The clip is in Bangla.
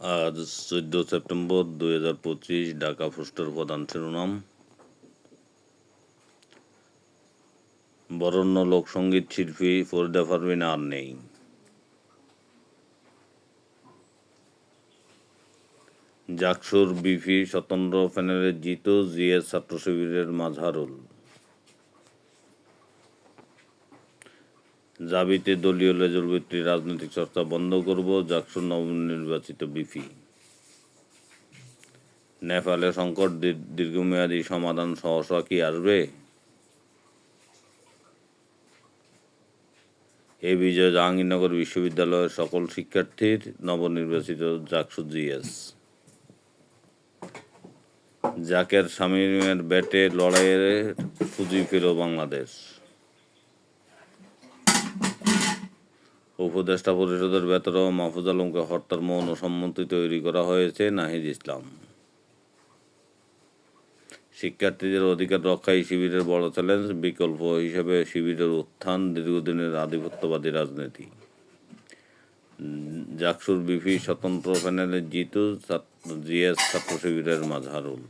আজ চোদ্দ সেপ্টেম্বর দুই হাজার পঁচিশ, ঢাকা পোস্টের প্রধান শিরোনাম। বরণ্য লোকসঙ্গীত শিল্পী ফরিদা পারভিন আর নেই। জাকসুর বিপি স্বতন্ত্র প্যানেলে জিত জিএস ছাত্র শিবিরের মাঝহারুল জাবিতে দলীয় লেজুর ভিত্তিক রাজনৈতিক চর্চা বন্ধ করব জাকসুর নবনির্বাচিত বিপি। নেপালে সংকট দীর- দীর্ঘমেয়াদী সমাধান সহসা কি আসবে? এ বিজয় জাহাঙ্গীরনগর বিশ্ববিদ্যালয়ের সকল শিক্ষার্থীর নবনির্বাচিত জাকসু জিএস। জাকের স্বামীর ব্যাটে লড়াইয়ের পুঁজি পেল বাংলাদেশ। উপদেষ্টা পরিষদের ভেতরেও মাহফুজ আলমকে হত্যার মৌন সম্মতি তৈরি করা হয়েছে নাহিদ ইসলাম। শিক্ষার্থীদের অধিকার রক্ষাই শিবিরের বড় চ্যালেঞ্জ, বিকল্প হিসেবে শিবিরের উত্থান দীর্ঘদিনের আধিপত্যবাদী রাজনীতি। জাকসুর বিপি স্বতন্ত্র প্যানেলে জিতু জিএস ছাত্র শিবিরের মাঝহারুল